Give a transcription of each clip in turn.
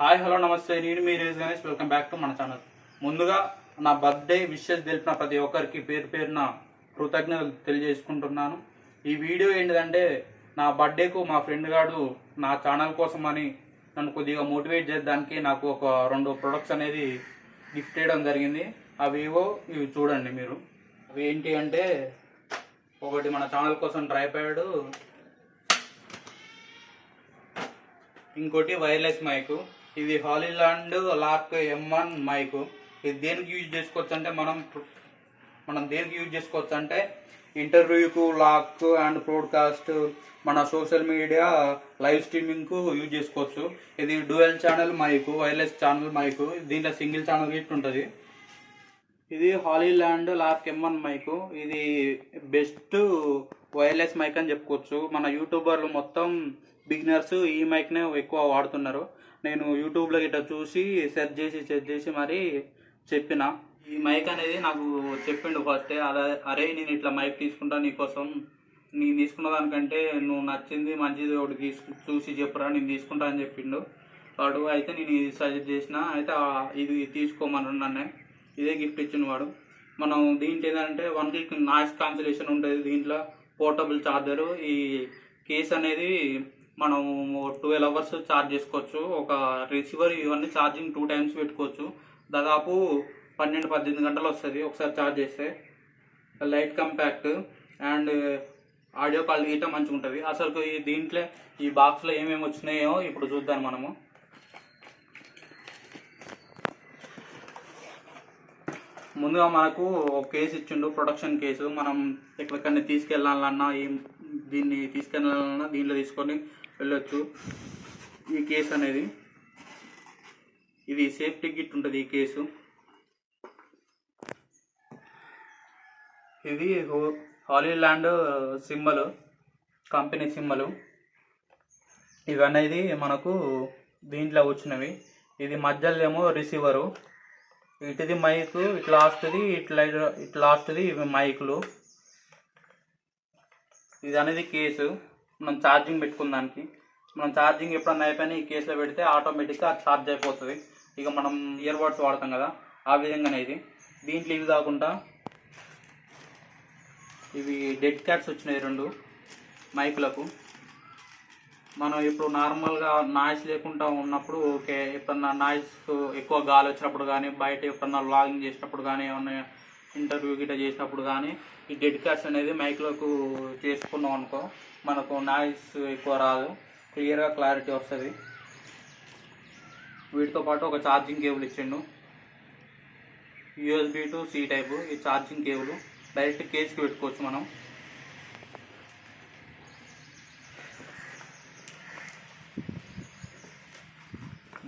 Hi hello నమస్తే. నేను మీ రేజ్ గణేష్. వెల్కమ్ బ్యాక్ టు మన ఛానల్. ముందుగా నా బర్త్డే విషెస్ తెలిపిన ప్రతి ఒక్కరికి పేరు పేరున కృతజ్ఞతలు తెలియజేసుకుంటున్నాను. ఈ వీడియో ఏంటిదంటే నా బర్త్డేకు మా ఫ్రెండ్ గాడు నా ఛానల్ కోసం అని నన్ను కొద్దిగా మోటివేట్ చేయడానికి నాకు ఒక రెండు ప్రొడక్ట్స్ అనేది గిఫ్ట్ చేయడం జరిగింది. అవి ఏవో ఇవి చూడండి మీరు. అవి ఏంటి అంటే ఒకటి మన ఛానల్ కోసం డ్రై ప్యాడ్ ఇంకోటి వైర్లెస్ మైకు. ఇది హాలీలాండ్ లాక్ ఎంఎన్ మైక్. ఇది దేనికి యూజ్ చేసుకోవచ్చు అంటే మనం మనం దేనికి యూజ్ చేసుకోవచ్చు అంటే ఇంటర్వ్యూకు లాక్ అండ్ ప్రోడ్కాస్ట్ మన సోషల్ మీడియా లైవ్ స్ట్రీమింగ్కు యూజ్ చేసుకోవచ్చు. ఇది dual channel mic wireless channel mic. దీంట్లో సింగిల్ ఛానల్ గిట్ ఉంటుంది. ఇది Hollyland Lark M one mic mic. ఇది బెస్ట్ వైర్లెస్ మైక్ అని చెప్పుకోవచ్చు. మన యూట్యూబర్లు మొత్తం బిగినర్స్ ఈ మైక్నే ఎక్కువ వాడుతున్నారు. నేను యూట్యూబ్లో గిట్ట చూసి సెర్చ్ చేసి సెర్చ్ చేసి మరి చెప్పిన. ఈ మైక్ అనేది నాకు చెప్పిండు ఫస్ట్ అదే అరే నేను ఇట్లా మైక్ తీసుకుంటా నీకోసం. నేను తీసుకున్న దానికంటే నువ్వు నచ్చింది మంచిది ఒకటి తీసుకు చూసి చెప్పురా నేను తీసుకుంటా అని చెప్పిండు. వాడు అయితే నేను ఇది సజెస్ట్ చేసిన. అయితే ఇది తీసుకోమని నన్నే. ఇదే గిఫ్ట్ ఇచ్చిన వాడు. మనం దీంట్లో ఏంటంటే వన్ క్లిక్ నాయిస్ కాన్సలేషన్ ఉంటుంది దీంట్లో. పోర్టబుల్ చార్జరు ఈ కేస్ అనేది మనం ట్వెల్వ్ అవర్స్ ఛార్జ్ చేసుకోవచ్చు. ఒక రిసీవర్ ఇవన్నీ ఛార్జింగ్ టూ టైమ్స్ పెట్టుకోవచ్చు. దాదాపు పన్నెండు పద్దెనిమిది గంటలు వస్తుంది ఒకసారి ఛార్జ్ చేస్తే. Light compact and audio quality గిట్ట మంచిగా ఉంటుంది అసలు ఈ దీంట్లో ఈ బాక్స్లో ఏమేమి వచ్చినాయో ఇప్పుడు చూద్దాం మనము. ముందుగా మనకు ఒక కేసు ఇచ్చిండు ప్రొడక్షన్ కేసు. మనం ఎక్కడికన్నా తీసుకెళ్ళాలన్నా ఏం దీన్ని తీసుకెళ్ళాలన్నా దీంట్లో తీసుకొని వెళ్ళొచ్చు. ఈ కేసు అనేది. ఇది సేఫ్టీ గిట్ ఉంటుంది ఈ కేసు. ఇది హాలీలాండ్ సిమ్మలు కంపెనీ సిమ్మలు ఇవి అనేది మనకు దీంట్లో వచ్చినవి. ఇది మధ్యలో ఏమో రిసీవరు. ఇటుది మైక్ ఇట్లా లాస్ట్ది ఇట్లా ఇట్లా లాస్ట్ది ఇవి మైకులు. ఇది అనేది కేసు. మనం ఛార్జింగ్ పెట్టుకున్న దానికి. మనం ఛార్జింగ్ ఎప్పుడన్నా అయిపోయినా ఈ కేసులో పెడితే ఆటోమేటిక్గా ఛార్జ్ అయిపోతుంది. ఇక మనం ఇయర్ బడ్స్ వాడతాం కదా ఆ విధంగానే ఇది. దీంట్లో ఇవి కాకుండా ఇవి డెడ్ క్యాట్స్ వచ్చినాయి రెండు మైకులకు. మనం ఇప్పుడు నార్మల్గా నాయిస్ లేకుండా ఉన్నప్పుడు ఓకే ఎప్పుడన్నా నాయిస్ ఎక్కువ గాలి వచ్చినప్పుడు కానీ బయట ఎప్పుడన్నా లాగింగ్ చేసినప్పుడు కానీ ఏమన్నా ఇంటర్వ్యూ గిట్ట చేసినప్పుడు కానీ ఈ డెడ్ క్యాట్స్ అనేది మైక్లకు చేసుకున్నాం అనుకో మనకు నాయిస్ ఎక్కువ రాదు. క్లియర్గా క్లారిటీ వస్తుంది. వీటితో పాటు ఒక ఛార్జింగ్ కేబుల్ ఇచ్చిండు. యూఎస్బి టు సి టైపు ఈ ఛార్జింగ్ కేబుల్ డైరెక్ట్ కేస్కి పెట్టుకోవచ్చు మనం.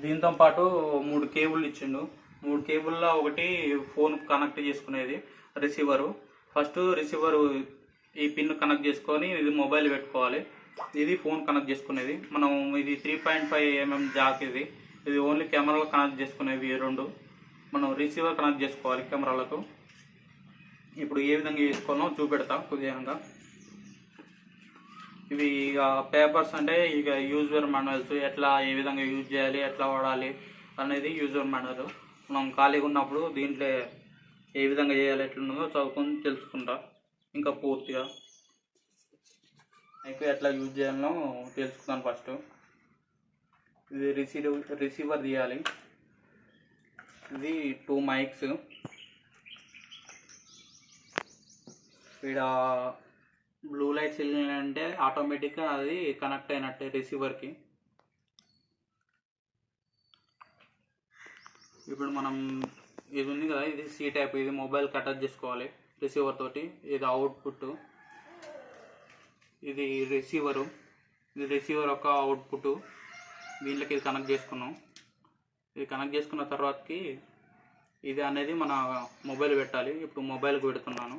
దీంతో పాటు మూడు కేబుల్ ఇచ్చిండు. మూడు కేబుల్లో ఒకటి ఫోన్ కనెక్ట్ చేసుకునేది. రిసీవరు ఫస్ట్ రిసీవరు ఈ పిన్ కనెక్ట్ చేసుకొని ఇది మొబైల్ పెట్టుకోవాలి. ఇది ఫోన్ కనెక్ట్ చేసుకునేది. మనం ఇది three point five mm jack ఇది. ఇది ఓన్లీ కెమెరాలో కనెక్ట్ చేసుకునేవి ఈ రెండు. మనం రిసీవర్ కనెక్ట్ చేసుకోవాలి కెమెరాలకు. ఇప్పుడు ఏ విధంగా చేసుకోవాలో చూపెడతా కొద్దిగా ఇవి ఇక పేపర్స్ అంటే ఇక యూజర్ మాన్యువల్స్ ఎట్లా ఏ విధంగా యూజ్ చేయాలి ఎట్లా వాడాలి అనేది యూజర్ మాన్యువల్. మనం ఖాళీగా ఉన్నప్పుడు దీంట్లో ఏ విధంగా చేయాలి ఎట్లున్నదో చదువుకొని తెలుసుకుంటా. ఇంకా పూర్తిగా. అయితే ఎట్లా యూజ్ చేయాలో తెలుసుకున్నాను ఫస్ట్ ఇది రిసీవ్ రిసీవర్ తీయాలి. ఇది టూ మైక్స్ ఇక్కడ బ్లూ లైట్స్ వెళ్ళినాయంటే ఆటోమేటిక్గా అది కనెక్ట్ అయినట్టే రిసీవర్కి ఇప్పుడు మనం ఇది ఉంది కదా ఇది సీ టైప్ ఇది మొబైల్కి అటాచ్ చేసుకోవాలి. రిసీవర్ తోటి ఇది అవుట్పుట్ ఇది రిసీవరు ఇది రిసీవర్ యొక్క అవుట్పుట్ దీంట్లోకి ఇది కనెక్ట్ చేసుకున్నాం. ఇది కనెక్ట్ చేసుకున్న తర్వాతకి ఇది అనేది మన మొబైల్ పెట్టాలి. ఇప్పుడు మొబైల్కి పెడుతున్నాను.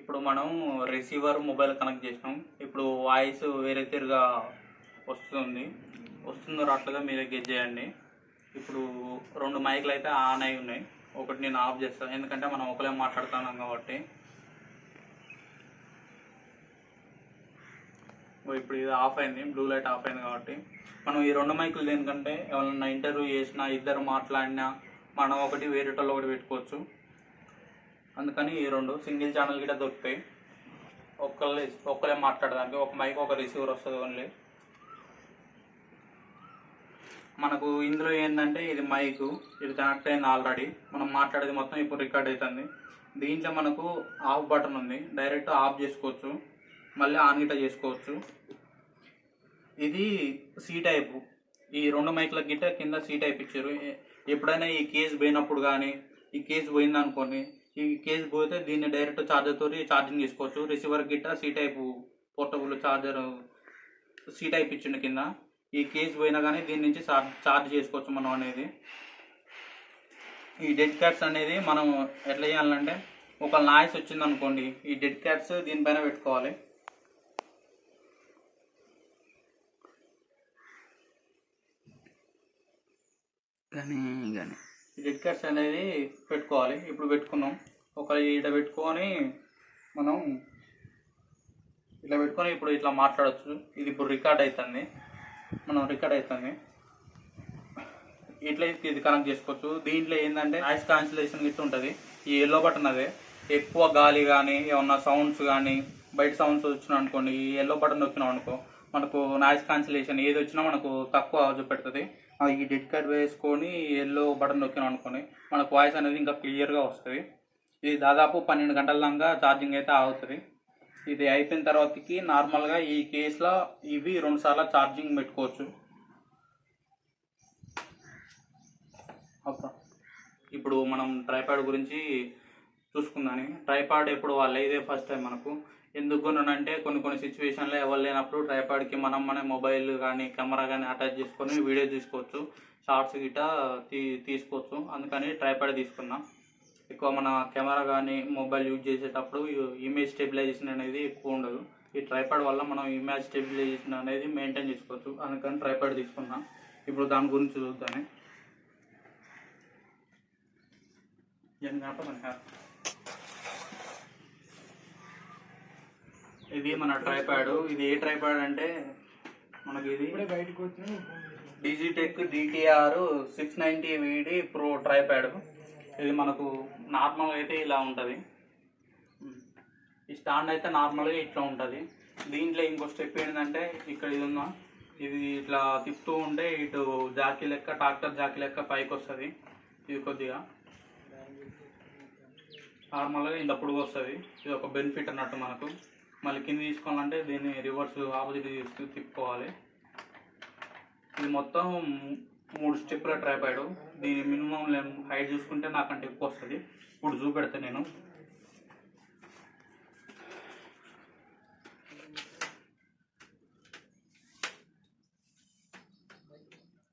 ఇప్పుడు మనం రిసీవర్ మొబైల్ కనెక్ట్ చేసినాం. ఇప్పుడు వాయిస్ వేరే తీరుగా వస్తుంది. వస్తుందో రాట్లుగా మీరే గెట్ చేయండి. ఇప్పుడు రెండు మైక్లు అయితే ఆన్ అయి ఉన్నాయి. ఒకటి నేను ఆఫ్ చేస్తాను ఎందుకంటే మనం ఒకలే మాట్లాడుతున్నాం కాబట్టి. ఇప్పుడు ఇది ఆఫ్ అయింది. బ్లూ లైట్ ఆఫ్ అయింది కాబట్టి. మనం ఈ రెండు మైకులు దేనికంటే ఎవరైనా ఇంటర్వ్యూ చేసినా ఇద్దరు మాట్లాడినా మనం ఒకటి వేరేటోళ్ళు ఒకటి పెట్టుకోవచ్చు. అందుకని ఈ రెండు సింగిల్ ఛానల్ గిట్ట దొరుకుతాయి. ఒక్కళ్ళే ఒక్కరే మాట్లాడడానికి. ఒక మైక్ ఒక రిసీవర్ వస్తుంది ఓన్లీ మనకు ఇందులో ఏంటంటే ఇది మైక్ ఇది కనెక్ట్ అయింది ఆల్రెడీ మనం మాట్లాడేది మొత్తం ఇప్పుడు రికార్డ్ అవుతుంది దీంట్లో మనకు ఆఫ్ బటన్ ఉంది. డైరెక్ట్ ఆఫ్ చేసుకోవచ్చు. మళ్ళీ ఆన్ గిట్ట చేసుకోవచ్చు. ఇది సీ టైపు. ఈ రెండు మైక్ల గిట్ట కింద సీ టైప్ ఇచ్చారు. ఎప్పుడైనా ఈ కేజ్ పోయినప్పుడు కానీ ఈ కేజ్ పోయింది అనుకోండి ఈ కేజ్ పోతే దీన్ని డైరెక్ట్ ఛార్జర్తో ఛార్జింగ్ చేసుకోవచ్చు. రిసీవర్ గిట్ట C type portable charger C type ఇచ్చిండు కింద. ఈ కేస్ పోయినా కానీ దీని నుంచి ఛార్జ్ చేసుకోవచ్చు మనం అనేది. ఈ డెడ్ క్యాట్స్ అనేది మనం ఎట్లా చేయాలంటే ఒక నాయిస్ వచ్చింది అనుకోండి ఈ డెడ్ క్యాట్స్ దీనిపైన పెట్టుకోవాలి. కానీ కానీ. ఈ డెడ్ క్యాట్స్ అనేది పెట్టుకోవాలి. ఇప్పుడు పెట్టుకున్నాం. ఒక ఇట పెట్టుకొని మనం ఇట్లా పెట్టుకొని ఇప్పుడు ఇట్లా మాట్లాడచ్చు. ఇది ఇప్పుడు రికార్డ్ అవుతుంది మనం రికార్డ్ అవుతుంది ఇట్లా ఇది కనెక్ట్ చేసుకోవచ్చు. దీంట్లో ఏంటంటే నాయిస్ కాన్సిలేషన్ గిట్టు ఉంటుంది. ఈ ఎల్లో బటన్ అదే. ఎక్కువ గాలి కానీ ఏమన్నా సౌండ్స్ కానీ బయట సౌండ్స్ వచ్చినా అనుకోండి ఈ ఎల్లో బటన్ వచ్చినాం అనుకో మనకు నాయిస్ క్యాన్సిలేషన్ ఏది వచ్చినా మనకు తక్కువ చూపెడుతుంది అది ఈ డెడ్ కార్డ్ వేసుకొని ఎల్లో బటన్ నొక్కినాం అనుకోని మనకు వాయిస్ అనేది ఇంకా క్లియర్గా వస్తుంది. ఇది దాదాపు పన్నెండు గంటల దాకా ఛార్జింగ్ అయితే ఆగుతుంది. ఇది అయిపోయిన తర్వాతకి నార్మల్గా ఈ కేసులో ఇవి రెండు సార్లు ఛార్జింగ్ పెట్టుకోవచ్చు. ఇప్పుడు మనం ట్రైపాడ్ గురించి చూసుకుందాని. ట్రైపాడ్ ఎప్పుడు వాళ్ళు ఇదే ఫస్ట్ టైం మనకు. ఎందుకు అంటే కొన్ని కొన్ని సిచ్యువేషన్లో ఎవరు లేనప్పుడు ట్రైపాడ్కి మనం మన మొబైల్ కానీ కెమెరా కానీ అటాచ్ చేసుకొని వీడియో తీసుకోవచ్చు. షార్ట్స్ గిట్ట తీ తీసుకోవచ్చు. అందుకని ట్రైపాడ్ తీసుకున్నాం. ఎక్కువ మన కెమెరా కానీ మొబైల్ యూజ్ చేసేటప్పుడు ఇమేజ్ స్టెబిలైజేషన్ అనేది ఎక్కువ ఉండదు. ఈ ట్రైపాడ్ వల్ల మనం ఇమేజ్ స్టెబిలైజేషన్ అనేది మెయింటైన్ చేసుకోవచ్చు. అందుకని ట్రైపాడ్ తీసుకున్నాం ఇప్పుడు దాని గురించి చూద్దాం ఇది మన ట్రైపాడ్. ఇది ఏ ట్రైపాడ్ అంటే మనకి ఇది Digitek DTR six ninety VD pro tripod. ఇది మనకు నార్మల్గా అయితే ఇలా ఉంటుంది. ఈ స్టాండ్ అయితే నార్మల్గా ఇట్లా ఉంటుంది. దీంట్లో ఇంకో స్టెప్ ఏంటంటే ఇక్కడ ఇది ఉందా? ఇది ఇట్లా తిప్పుతూ ఉంటే ఇటు జాకీ లెక్క ట్రాక్టర్ జాకీ లెక్క పైకి వస్తుంది. ఇది కొద్దిగా నార్మల్గా ఇంత పొడుగు వస్తుంది. ఇది ఒక బెనిఫిట్ అన్నట్టు మనకు. మళ్ళీ కింద తీసుకోవాలంటే దీన్ని రివర్స్ ఆపోజిట్ తీసుకు తిప్పుకోవాలి. ఇది మొత్తం మూడు స్టెప్ల ట్రైపాయిడ్ దీని మినిమం హైట్ చూసుకుంటే నాకంటే ఎక్కువ వస్తుంది. ఇప్పుడు చూపెడతా నేను.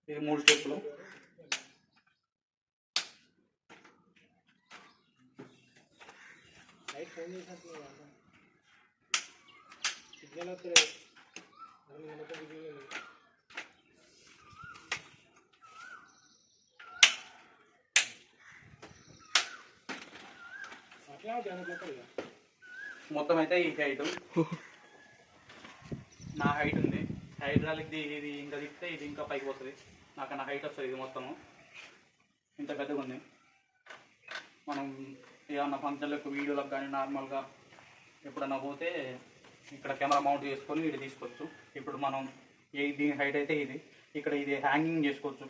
ఇది మూడు స్టెప్లు మొత్తం అయితే ఈ హైట్ నా హైట్ ఉంది. హైడ్రాలిక్ ఇది ఇంకా తిప్పితే ఇది ఇంకా పైకి పోతుంది. నాకు నా హైట్ వస్తుంది ఇది మొత్తము. ఇంత పెద్దగా ఉంది. మనం ఏమన్నా ఫంక్షన్లకు వీడియోలకు కానీ నార్మల్గా ఎప్పుడన్నా పోతే ఇక్కడ కెమెరా మౌంట్ చేసుకొని ఇది తీసుకోవచ్చు. ఇప్పుడు మనం ఏ దీని హైట్ అయితే ఇది ఇక్కడ ఇది హ్యాంగింగ్ చేసుకోవచ్చు.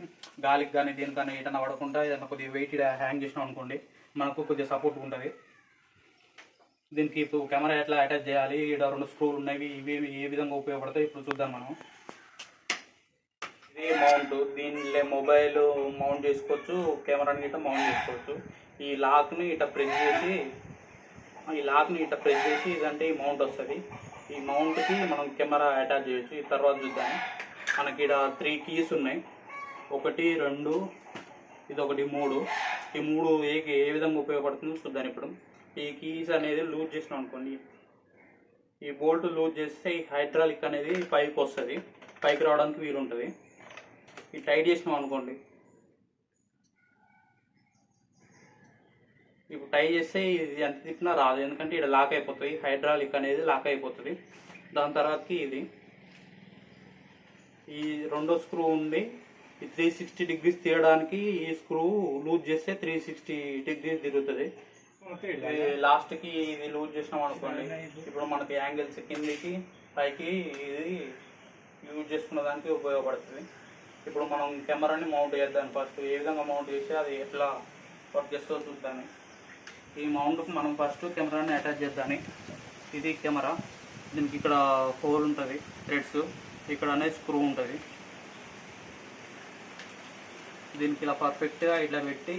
గాలికి కానీ దేనికన్నా ఏటన్నా పడకుండా ఏదైనా కొద్దిగా వెయిట్ హ్యాంగ్ చేసినాం అనుకోండి మనకు కొద్దిగా సపోర్ట్ ఉంటుంది. దీనికి ఇప్పుడు కెమెరా ఎట్లా అటాచ్ చేయాలి? ఇక్కడ రెండు స్క్రూలు ఉన్నాయి. ఇవి ఏ విధంగా ఉపయోగపడతాయి? ఇప్పుడు చూద్దాం మనం. ఇది మౌంట్ దీనిలో మొబైల్ మౌంట్ చేసుకోవచ్చు. కెమెరాని ఇట్లా మౌంట్ చేసుకోవచ్చు. ఈ లాక్ని ఇట్లా ప్రెస్ చేసి ఈ లాక్ని ఇట్లా ప్రెస్ చేసి ఇదంటే ఈ మౌంట్ వస్తుంది. ఈ మౌంట్కి మనం కెమెరా అటాచ్ చేయొచ్చు. ఈ తర్వాత చూద్దాం. మనకి ఇక్కడ త్రీ కీస్ ఉన్నాయి. ఒకటి రెండు ఇది ఒకటి మూడు. ఈ మూడు ఏ ఏ విధంగా ఉపయోగపడుతుందో చూద్దాం ఇప్పుడు. ఈ కీస్ అనేది లూజ్ చేసినాం అనుకోండి. ఈ బోల్ట్ లూజ్ చేస్తే ఈ హైడ్రాలిక్ అనేది పైకి వస్తుంది. పైకి రావడానికి వీలు ఉంటుంది ఈ టైట్ చేసినాం అనుకోండి. ఇప్పుడు టై చేస్తే ఇది ఎంత తిప్పినా రాదు. ఎందుకంటే ఇక్కడ లాక్ అయిపోతుంది. హైడ్రాలిక్ అనేది లాక్ అయిపోతుంది. దాని తర్వాతకి ఇది. ఈ రెండో స్క్రూ ఉంది. ఈ త్రీ సిక్స్టీ డిగ్రీస్ తీయడానికి ఈ స్క్రూ లూజ్ చేస్తే త్రీ సిక్స్టీ డిగ్రీస్ తిరుగుతుంది. లాస్ట్కి ఇది లూజ్ చేసినాం అనుకోండి. ఇప్పుడు మనకి యాంగిల్స్ కిందికి పైకి ఇది యూజ్ చేసుకున్న దానికి ఉపయోగపడుతుంది. ఇప్పుడు మనం కెమెరాని మౌంట్ చేద్దాం ఫస్ట్. ఏ విధంగా మౌంట్ చేసి అది ఎట్లా వర్క్ చేస్తుందో చూద్దాం ఈ మౌంట్కి మనం ఫస్ట్ కెమెరాని అటాచ్ చేద్దాం ఇది కెమెరా. దీనికి ఇక్కడ హోల్ ఉంటుంది థ్రెడ్స్. ఇక్కడ అనేది స్క్రూ ఉంటుంది. దీనికి ఇలా పర్ఫెక్ట్గా ఇట్లా పెట్టి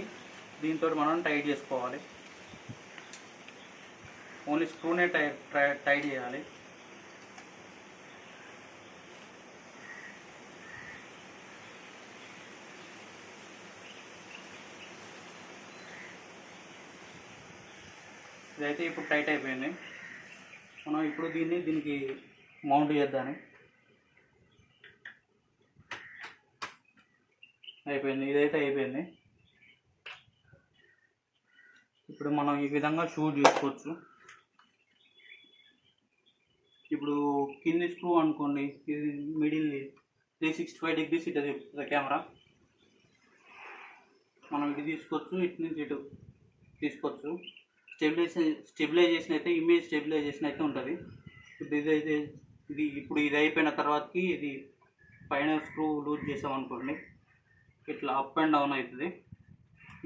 దీంతో మనం టైట్ చేసుకోవాలి. ఓన్లీ స్క్రూనే టై టై- టైట్ చేయాలి. ఇదైతే ఇప్పుడు టైట్ అయిపోయింది. మనం ఇప్పుడు దీన్ని దీనికి మౌంట్ చేద్దాం అయిపోయింది ఇదైతే అయిపోయింది. ఇప్పుడు మనం ఈ విధంగా షూట్ చేసుకోవచ్చు. ఇప్పుడు కింది స్క్రూ అనుకోండి ఇది middle three sixty five degrees ఇటు కెమెరా మనం ఇటు తీసుకోవచ్చు ఇటు నుంచి ఇటు తీసుకోవచ్చు. స్టెబిలైజేషన్ స్టెబిలైజేషన్ అయితే ఇమేజ్ స్టెబిలైజేషన్ అయితే ఉంటుంది. ఇప్పుడు ఇది ఇది ఇప్పుడు ఇది అయిపోయిన తర్వాతకి ఇది పైన స్క్రూ లూజ్ చేసామనుకోండి ఇట్లా అప్ అండ్ డౌన్ అవుతుంది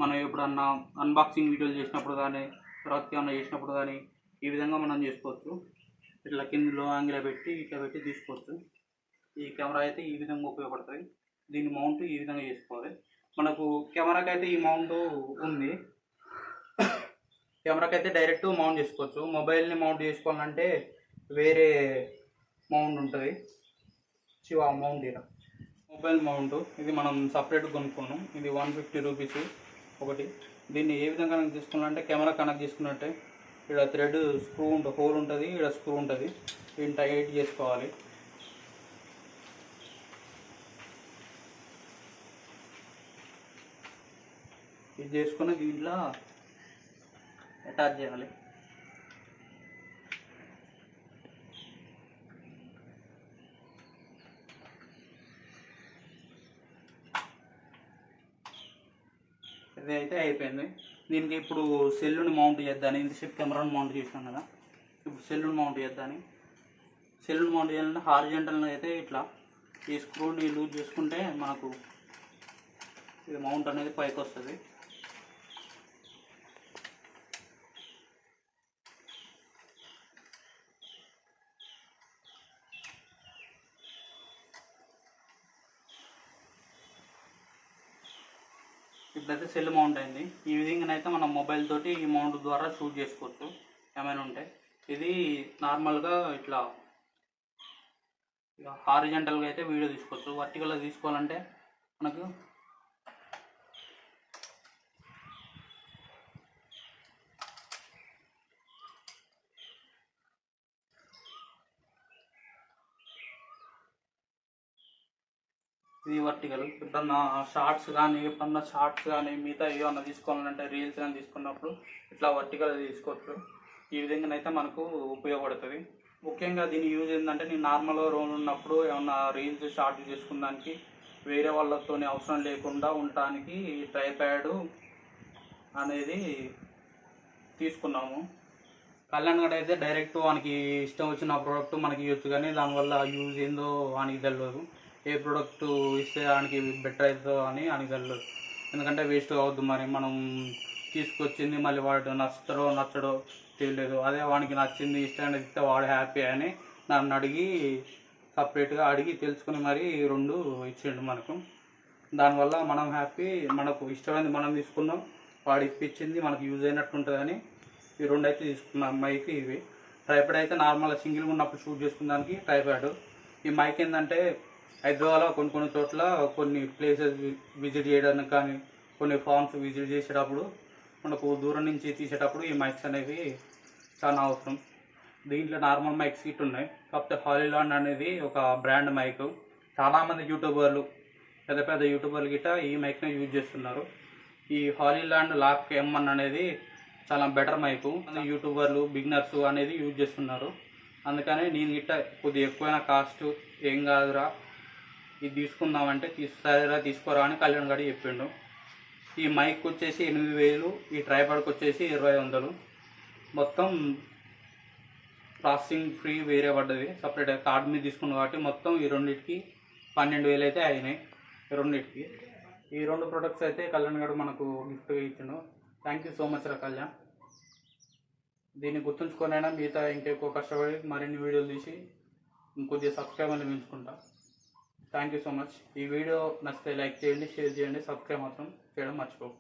మనం ఎప్పుడన్నా అన్బాక్సింగ్ వీడియోలు చేసినప్పుడు కానీ తర్వాత ఏమన్నా చేసినప్పుడు కానీ ఈ విధంగా మనం చేసుకోవచ్చు. ఇట్లా కింద లో యాంగిల్ పెట్టి ఇట్లా పెట్టి తీసుకోవచ్చు. ఈ కెమెరా అయితే ఈ విధంగా ఉపయోగపడుతుంది. దీని మౌంట్ ఈ విధంగా చేసుకోవాలి. మనకు కెమెరాకి అయితే ఈ మౌంట్ ఉంది. కెమెరాకి అయితే డైరెక్ట్ మౌంట్ చేసుకోవచ్చు. మొబైల్ని మౌంట్ చేసుకోవాలంటే వేరే మౌంట్ ఉంటుంది. శివ మౌంట్ ఇలా. మొబైల్ మౌంట్ ఇది మనం సపరేట్ కొనుక్కున్నాం. ఇది వన్ ఫిఫ్టీ రూపీస్ ఒకటి. దీన్ని ఏ విధంగా కనెక్ట్ చేసుకోవాలంటే కెమెరా కనెక్ట్ చేసుకున్నట్టే ఇక్కడ థ్రెడ్ స్క్రూ ఉంటుంది హోల్ ఉంటుంది ఇక్కడ స్క్రూ ఉంటుంది. దీన్ని టైట్ చేసుకోవాలి. ఇది చేసుకుని దీంట్లో అటాచ్ చేయాలి. ఇది అయితే అయిపోయింది. దీనికి ఇప్పుడు సెల్లుని మౌంట్ చేద్దాని ఇంతసేపు కెమెరాని మౌంట్ చేసాం కదా. ఇప్పుడు సెల్లుని మౌంట్ చేద్దాని సెల్లుని మౌంట్ చేయాలంటే హార్జెంటల్ అయితే ఇట్లా ఈ స్క్రూని లూజ్ చేసుకుంటే మనకు ఇది మౌంట్ అనేది పైకి వస్తుంది సెల్ మౌంట్ అయింది. ఈ విధంగా అయితే మనం మొబైల్ తోటి ఈ మౌంట్ ద్వారా షూట్ చేసుకోవచ్చు. ఏమైనా ఉంటే. ఇది నార్మల్గా ఇట్లా ఇక హారిజెంటల్గా అయితే వీడియో తీసుకోవచ్చు. వర్టికల్గా తీసుకోవాలంటే మనకు ఇది వర్టికల్ ఎప్పుడన్నా షార్ట్స్ కానీ ఎప్పుడన్నా షార్ట్స్ కానీ మిగతా ఏమన్నా తీసుకోవాలంటే రీల్స్ కానీ తీసుకున్నప్పుడు ఇట్లా వర్టికల్ తీసుకోవచ్చు. ఈ విధంగానైతే మనకు ఉపయోగపడుతుంది. ముఖ్యంగా దీని యూజ్ ఏంటంటే నేను నార్మల్గా రోల్ ఉన్నప్పుడు ఏమన్నా రీల్స్ షార్ట్ చేసుకున్నానికి వేరే వాళ్ళతో అవసరం లేకుండా ఉండటానికి ట్రైప్యాడ్ అనేది తీసుకున్నాము. కళ్యాణ్ గడ అయితే డైరెక్ట్ వానికి ఇష్టం వచ్చిన ప్రోడక్ట్ మనకి ఇవ్వచ్చు కానీ దానివల్ల యూజ్ ఏందో వానికి తెలియదు ఏ ప్రోడక్ట్ ఇస్తే దానికి బెటర్ అవుతుందో అని అని తెలియదు ఎందుకంటే వేస్ట్ అవద్దు మరి. మనం తీసుకొచ్చింది మళ్ళీ వాడు నచ్చడో నచ్చడో తెలియలేదు అదే వానికి నచ్చింది ఇష్టాన్ని ఇస్తే వాడు హ్యాపీ అని నన్ను అడిగి సపరేట్గా అడిగి తెలుసుకుని మరి రెండు ఇచ్చిండు మనకు. దానివల్ల మనం హ్యాపీ మనకు ఇష్టమైనది మనం తీసుకున్నాం. వాడు ఇప్పించింది మనకు యూజ్ అయినట్టు ఉంటుందని ఈ రెండు అయితే తీసుకున్నాం. మైక్ ఇవి. ట్రైపాడ్ అయితే నార్మల్ సింగిల్గా ఉన్నప్పుడు షూట్ చేసుకున్నానికి ట్రైపాడ్ ఈ మైక్ ఏంటంటే హైదరాబాద్లో కొన్ని కొన్ని చోట్ల కొన్ని ప్లేసెస్ విజిట్ చేయడానికి కానీ కొన్ని ఫార్మ్స్ విజిట్ చేసేటప్పుడు మనకు దూరం నుంచి తీసేటప్పుడు ఈ మైక్స్ అనేవి చాలా అవసరం. దీంట్లో నార్మల్ మైక్స్ ఇట్ ఉన్నాయి. కాకపోతే హాలీలాండ్ అనేది ఒక బ్రాండ్ మైక్ చాలామంది యూట్యూబర్లు పెద్ద పెద్ద యూట్యూబర్లు గిట్ట ఈ మైక్ని యూజ్ చేస్తున్నారు. ఈ హాలీలాండ్ లాక్ ఎంఎన్ అనేది చాలా బెటర్ మైకు యూట్యూబర్లు బిగినర్స్ అనేది యూజ్ చేస్తున్నారు. అందుకని నేను గిట్ట కొద్దిగా ఎక్కువైన కాస్ట్ ఏం కాదురా. ఇది తీసుకుందామంటే తీస్తారా తీసుకోరా అని కళ్యాణ్ గారు చెప్పిండు. ఈ మైక్ వచ్చేసి ఎనిమిది వేలు ఈ ట్రైపాడ్కి వచ్చేసి ఇరవై వందలు. మొత్తం ప్రాసెసింగ్ ఫ్రీ వేరే పడ్డది సపరేట్ కార్డ్ మీద తీసుకున్నాం కాబట్టి మొత్తం ఈ రెండింటికి పన్నెండు వేలు అయితే అయినాయి. ఈ రెండింటికి. ఈ రెండు ప్రొడక్ట్స్ అయితే కళ్యాణ్ గారు మనకు గిఫ్ట్గా ఇచ్చిండు. థ్యాంక్ యూ సో మచ్ రా కళ్యాణ్. దీన్ని గుర్తుంచుకొనైనా మిగతా ఇంకెక్కువ కష్టపడి మరిన్ని వీడియోలు తీసి ఇంకొద్దిగా సబ్స్క్రైబర్లు పెంచుకుంటా. థ్యాంక్ యూ సో మచ్ ఈ వీడియో నచ్చితే లైక్ చేయండి షేర్ చేయండి సబ్స్క్రైబ్ మాత్రం చేయడం మర్చిపోకు.